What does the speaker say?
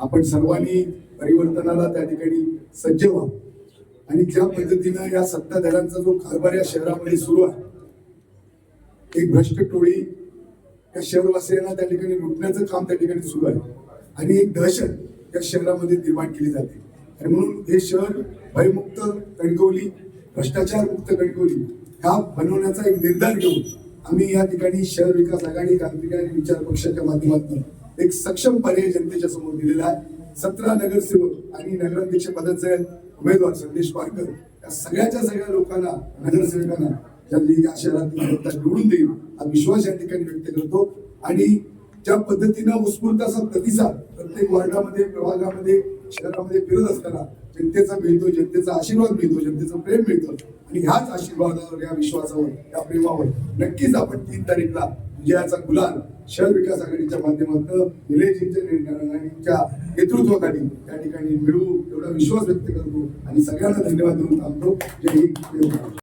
आपण सर्वांनी परिवर्तनाला त्या ठिकाणी सज्ज व्हा आणि ज्या पद्धतीनं या सत्ताधाऱ्यांचा जो कारभार या शहरामध्ये सुरू आहे एक भ्रष्ट टोळी या शहरवासियांना त्या ठिकाणी लुटण्याचं काम त्या ठिकाणी सुरू आहे. आणि एक दहशत या शहरामध्ये निर्माण केली जाते. आणि म्हणून हे शहर भयमुक्त कणकवली भ्रष्टाचार मुक्त कणकवली हा बनवण्याचा एक निर्धार घेऊन आम्ही या ठिकाणी शहर विकास आघाडी क्रांतिकारी विचार पक्षाच्या माध्यमातून एक सक्षम पर्याय जनतेच्या समोर दिलेला आहे. सतरा नगरसेवक आणि नगराध्यक्ष पदाचे उमेदवार संदेश पारकर. या सगळ्याच्या सगळ्या लोकांना नगरसेवकांना ज्यांनी या शहरात जोडून निवडून देईल हा विश्वास या ठिकाणी व्यक्त करतो. आणि ज्या पद्धतीनं उत्स्फूर्त असा प्रतिसाद प्रत्येक वार्डामध्ये प्रभागामध्ये शहरामध्ये फिरत असताना जनतेचा मिळतो जनतेचा आशीर्वाद मिळतो जनतेचं प्रेम मिळतं. आणि ह्याच आशीर्वादावर या विश्वासावर या प्रेमावर नक्कीच आपण तीन तारीखला विजयाचा गुलाल शहर विकास आघाडीच्या माध्यमातून निलेशजींच्या नेतृत्वाखाली त्या ठिकाणी मिळू एवढा विश्वास व्यक्त करतो. आणि सगळ्यांना धन्यवाद देऊन थांबतो. जय हिंद.